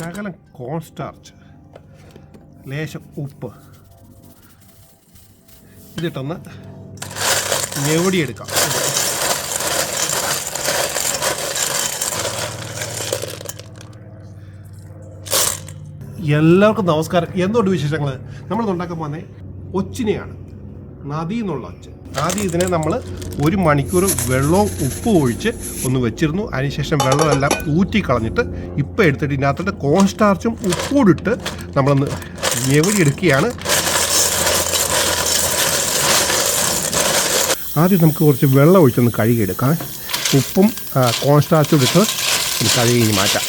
ശകലം കോൺ സ്റ്റാർച്ച് ലേശം ഉപ്പ്. ഇതിട്ടൊന്ന് ഞെവടിയെടുക്കാം. എല്ലാവർക്കും നമസ്കാരം. എന്തുകൊണ്ട് വിശേഷങ്ങൾ നമ്മൾ ഉണ്ടാക്കാൻ പോകുന്നത് ഒച്ചിനെയാണ്. നദി എന്നുള്ള ഒച്ച ആദ്യം ഇതിനെ നമ്മൾ ഒരു മണിക്കൂർ വെള്ളവും ഉപ്പും ഒഴിച്ച് ഒന്ന് വെച്ചിരുന്നു. അതിനുശേഷം വെള്ളമെല്ലാം ഊറ്റിക്കളഞ്ഞിട്ട് ഇപ്പം എടുത്തിട്ട് ഇതിനകത്തോട്ട് കോൺ സ്റ്റാർച്ചും ഉപ്പും ഇട്ട് നമ്മളൊന്ന് ഞെവടി എടുക്കുകയാണ് ആദ്യം നമുക്ക് കുറച്ച് വെള്ളം ഒഴിച്ചൊന്ന് കഴുകിയെടുക്കാം. ഉപ്പും കോൺസ്റ്റാർച്ചും കോൺ സ്റ്റാർച്ചും ഇട്ട് കഴുകി മാറ്റാം.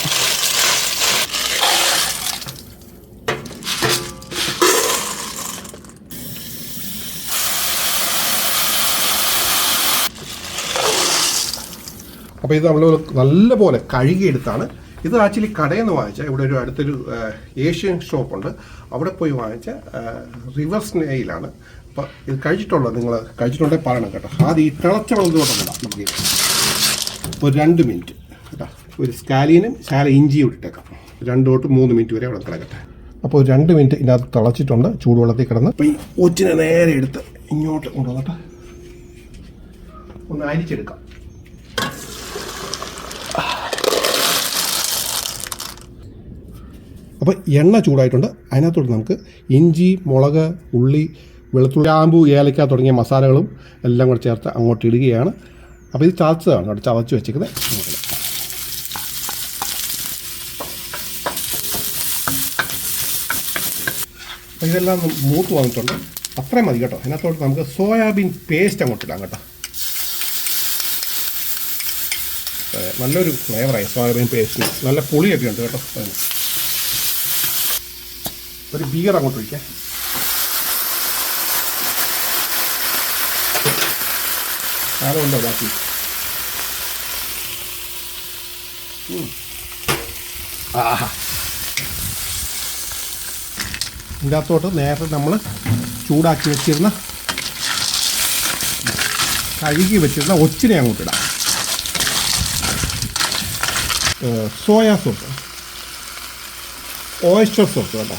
അപ്പോൾ ഇത് നമ്മൾ നല്ലപോലെ കഴുകിയെടുത്താണ്. ഇത് ആക്ച്വലി കടയിൽ നിന്ന് വാങ്ങിച്ച ഇവിടെ ഒരു അടുത്തൊരു ഏഷ്യൻ ഷോപ്പുണ്ട്. അവിടെ പോയി വാങ്ങിച്ച റിവർ നെയിലാണ് അപ്പോൾ ഇത് കഴിച്ചിട്ടുള്ളത് നിങ്ങൾ കഴിച്ചിട്ടുണ്ടെങ്കിൽ പറയണം കേട്ടോ. ആദ്യം ഈ തിളച്ച വെള്ളം ഇടാം നമുക്ക് ഒരു രണ്ട് മിനിറ്റ് കേട്ടോ. ഒരു സ്കാലീനും ശാല ഇഞ്ചിയും ഇട്ടേക്കാം. രണ്ട് തൊട്ട് മൂന്ന് മിനിറ്റ് വരെ അവിടെ കിടക്കട്ടെ അപ്പോൾ രണ്ട് മിനിറ്റ് ഇതിനകത്ത് തിളച്ചിട്ടുണ്ട്. ചൂടുവെള്ളത്തിൽ കിടന്ന്. അപ്പോൾ ഈ ഒച്ചിനെ നേരെ എടുത്ത് ഇങ്ങോട്ട് കൊണ്ടുവന്നിട്ട്. ഒന്ന് അരിച്ചെടുക്കാം. അപ്പോൾ എണ്ണ ചൂടായിട്ടുണ്ട്. അതിനകത്തോട്ട് നമുക്ക് ഇഞ്ചി മുളക് ഉള്ളി വെളുത്തുള്ളി ആമ്പു ഏലക്ക തുടങ്ങിയ മസാലകളും എല്ലാം കൂടെ ചേർത്ത് അങ്ങോട്ട് ഇടുകയാണ്. അപ്പോൾ ഇത് ചതച്ചതാണ് അവിടെ ചതച്ച് വെച്ചിരിക്കുന്നത്. അപ്പോൾ ഇതെല്ലാം മൂത്ത് വന്നിട്ടുണ്ട്. അത്രയും മതി കേട്ടോ. അതിനകത്തോട്ട് നമുക്ക് സോയാബീൻ പേസ്റ്റ് അങ്ങോട്ട് ഇടാം കേട്ടോ. നല്ലൊരു ഫ്ലേവറായി സോയാബീൻ പേസ്റ്റിന്. നല്ല പുളിയൊക്കെ ഉണ്ട് കേട്ടോ. ഒരു ബിയർ അങ്ങോട്ട് ഒഴിക്കാം. കാലമുണ്ടോ ബാക്കി. ആഹാ. ഇതിന്റെ അകത്തോട്ട് നേരത്തെ നമ്മൾ ചൂടാക്കി വെച്ചിരുന്ന കഴുകി വെച്ചിരുന്ന ഒച്ചിനെ അങ്ങോട്ട് ഇടാം. സോയാ സോസ് ഓയിസ്റ്റർ സോസ് കേട്ടോ.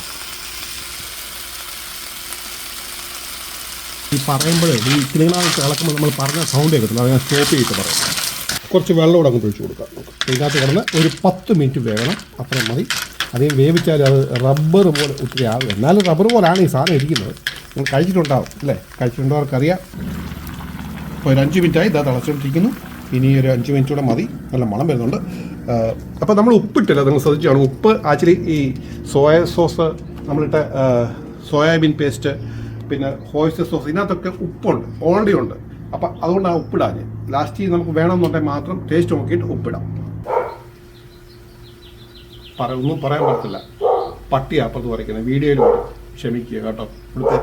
ഈ പറയുമ്പോൾ ഈ കിളികളാകത്ത് ഇളക്കുമ്പോൾ നമ്മൾ പറഞ്ഞ സൗണ്ട് കേൾക്കുന്നില്ല അത് ഞാൻ സ്റ്റോപ്പ് ചെയ്തിട്ട് പറയാം. കുറച്ച് വെള്ളം കൂടെ അങ്ങ് ഒഴിച്ചു കൊടുക്കാം. ഇതിനകത്ത് കിടന്ന് ഒരു പത്ത് മിനിറ്റ് വേകണം അത്രയും മതി. അധികം വേവിച്ചാൽ അത് റബ്ബർ പോലെ ഒത്തിരി ആകും എന്നാലും റബ്ബർ പോലാണ് ഈ സാധനം ഇരിക്കുന്നത്. നിങ്ങൾ കഴിച്ചിട്ടുണ്ടാവും അല്ലേ? കഴിച്ചിട്ടുണ്ടവർക്കറിയാം അപ്പോൾ ഒരു അഞ്ച് മിനിറ്റായി ഇതാ തിളച്ചുകൊണ്ടിരിക്കുന്നു ഇനി ഒരു അഞ്ച് മിനിറ്റ് കൂടെ മതി. നല്ല മണം വരുന്നുണ്ട്. അപ്പോൾ നമ്മൾ ഉപ്പിട്ടില്ല. നിങ്ങൾ ശ്രദ്ധിച്ചാണ്. ഉപ്പ് ആക്ച്വലി ഈ സോയ സോസ് നമ്മളിട്ട സോയാബീൻ പേസ്റ്റ് പിന്നെ ഹോയ്സ്റ്റർ സോസ് ഇതിനകത്തൊക്കെ ഉപ്പുണ്ട് ഓൾറെഡി ഉണ്ട് അപ്പം അതുകൊണ്ട് ആ ഉപ്പിടാൻ. ലാസ്റ്റ് നമുക്ക് വേണമെന്നുണ്ടെങ്കിൽ മാത്രം ടേസ്റ്റ് നോക്കിയിട്ട് ഉപ്പിടാം. പറ ഒന്നും പറയാൻ പറ്റത്തില്ല. പട്ടി അപ്പുറത്ത് പറയുന്നത് വീഡിയോയിൽ ക്ഷമിക്കുക കേട്ടോ. ഇവിടുത്തെ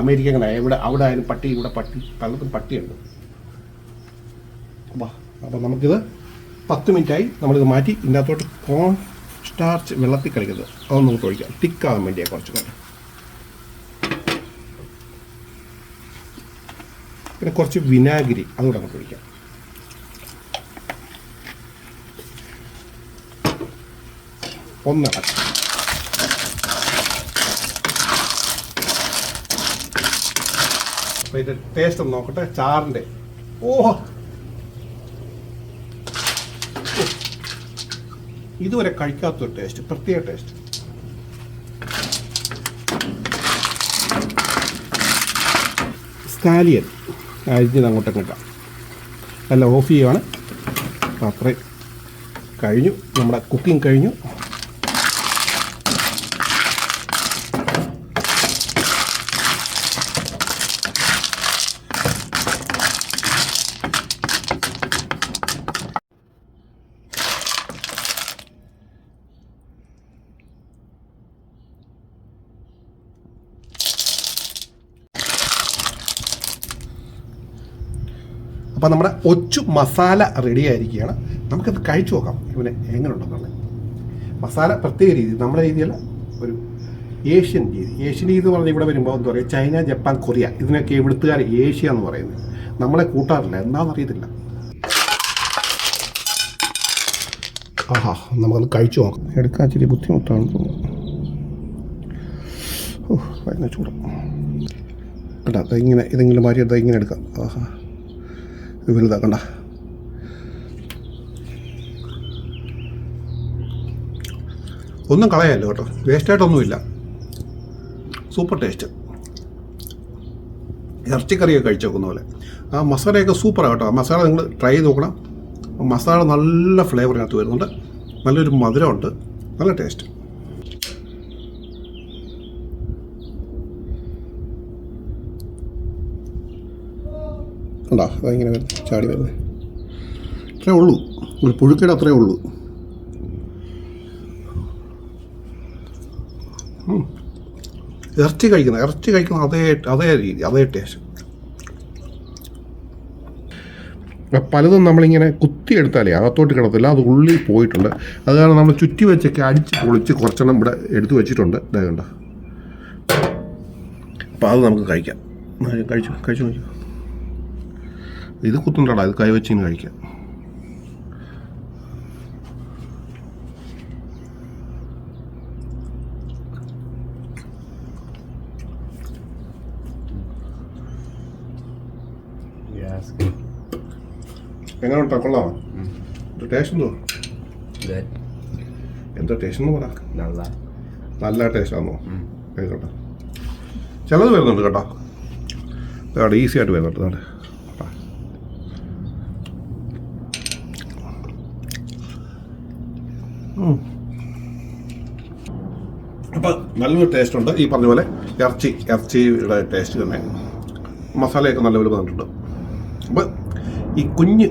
അമേരിക്ക എങ്ങനെ ഇവിടെ അവിടെ ആയാലും പട്ടി ഇവിടെ പട്ടി പലർക്കും പട്ടിയുണ്ട്. അപ്പോൾ അപ്പം നമുക്കിത് പത്ത് മിനിറ്റായി നമ്മളിത് മാറ്റി ഇതിന്റെ അകത്തോട്ട് കോൺ സ്റ്റാർച്ച് വെള്ളത്തിൽ കളിക്കുന്നത് അതൊന്ന് നമുക്ക് ഒഴിക്കാം. തിക്കാകാൻ വേണ്ടിയാണ് കുറച്ച് കൂടെ പിന്നെ കുറച്ച് വിനാഗിരി അതുകൂടെ നമുക്ക് ഒഴിക്കാം. ഒന്ന അപ്പോൾ ഇതിന്റെ ടേസ്റ്റ് ഒന്ന് നോക്കട്ടെ. ചാറിന്റെ ഓ! ഇതുവരെ കഴിക്കാത്തൊരു ടേസ്റ്റ് പ്രത്യേക ടേസ്റ്റ് സ്കാലിയൻ അരിഞ്ഞത് അങ്ങോട്ടൊക്കെ കിട്ടാം നല്ല ഓഫ് ചെയ്യുവാണ്. അപ്പോൾ അത്രയും കഴിഞ്ഞു. നമ്മുടെ കുക്കിംഗ് കഴിഞ്ഞു. അപ്പോൾ നമ്മുടെ ഒച്ചു മസാല റെഡി ആയിരിക്കുകയാണ്. നമുക്കത് കഴിച്ചു നോക്കാം. ഇവനെ എങ്ങനെയുണ്ടെന്നുള്ളത് മസാല പ്രത്യേക രീതി നമ്മുടെ രീതിയല്ല ഒരു ഏഷ്യൻ രീതി. ഏഷ്യൻ രീതി എന്ന് പറഞ്ഞാൽ ഇവിടെ വരുമ്പോൾ എന്താ പറയുക? ചൈന ജപ്പാൻ കൊറിയ ഇതിനൊക്കെ ഇവിടുത്തുകാർ ഏഷ്യ എന്ന് പറയുന്നത്. നമ്മളെ കൂട്ടാറില്ല. എന്താണെന്ന് അറിയത്തില്ല. ആഹാ നമുക്കത് കഴിച്ചു നോക്കാം. എടുക്കാൻ ഇച്ചിരി ബുദ്ധിമുട്ടാണ് തോന്നുന്നു. ഓ ഭയങ്കര ചൂട്. കണ്ട? ദാ ഇങ്ങനെ ഇതെങ്കിലും മാറ്റി എടുത്താൽ ഇങ്ങനെ എടുക്കാം. ആഹാ. ഇത് വലുതാ കണ്ട ഒന്നും കളയല്ലോ കേട്ടോ. വേസ്റ്റായിട്ടൊന്നുമില്ല. Super taste. ഇറച്ചിക്കറിയൊക്കെ കഴിച്ചു നോക്കുന്ന പോലെ. ആ മസാലയൊക്കെ സൂപ്പറാണ് കേട്ടോ. മസാല നിങ്ങൾ ട്രൈ ചെയ്ത് നോക്കണം. മസാല നല്ല ഫ്ലേവറിനകത്ത് വരുന്നുണ്ട്. നല്ലൊരു മധുരമുണ്ട്. നല്ല ടേസ്റ്റ്. ഉണ്ടോ? അതിങ്ങനെ ചാടി വരുന്നത് അത്രേ ഉള്ളൂ. ഒരു പുഴുക്കയുടെ അത്രേ ഉള്ളൂ. ഇറച്ചി കഴിക്കുന്ന ഇറച്ചി കഴിക്കുന്ന അതേ അതേ രീതി അതേ ടേസ്റ്റ് പലതും നമ്മളിങ്ങനെ കുത്തിയെടുത്താലേ അകത്തോട്ട് കിടത്തില്ല അത് ഉള്ളിൽ പോയിട്ടുണ്ട്. അത് കാരണം നമ്മൾ ചുറ്റി വെച്ചൊക്കെ അടിച്ച് പൊളിച്ച് കുറച്ചെണ്ണം ഇവിടെ എടുത്തു വെച്ചിട്ടുണ്ട്. ഇതേ അപ്പം അത് നമുക്ക് കഴിക്കാം. കഴിച്ചു കഴിച്ചു നോക്കി ഇത് കുത്തുണ്ടടാ ഇത് കൈ വെച്ചിന് കഴിക്കാം. എങ്ങനെ ഉണ്ടാ കൊള്ളാമോ? ടേസ്റ്റ് എന്തോ. എന്താ ടേസ്റ്റ് എന്ന് പറ. നല്ല നല്ല ടേസ്റ്റാണോ കേട്ടോ ചിലത് വരുന്നുണ്ട് കേട്ടോ. കേട്ടോ ഈസി ആയിട്ട് വരുന്നുണ്ട്. കേട്ടോ അപ്പം നല്ലൊരു ടേസ്റ്റ് ഉണ്ട്. ഈ പറഞ്ഞ പോലെ ഇറച്ചി ഇറച്ചിയുടെ ടേസ്റ്റ് തന്നെ. മസാലയൊക്കെ നല്ലപോലെ വന്നിട്ടുണ്ട്. അപ്പം ഈ കുഞ്ഞ്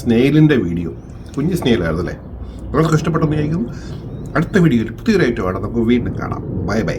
സ്നെയിലിന്റെ വീഡിയോ കുഞ്ഞ് സ്നെയിലായിരുന്നു അല്ലേ? നിങ്ങൾക്ക് ഇഷ്ടപ്പെട്ടെന്ന് ചോദിക്കുന്നു അടുത്ത വീഡിയോയിൽ പുതിയൊരു ഐറ്റം ആണ് നമുക്ക് വീണ്ടും കാണാം. Bye bye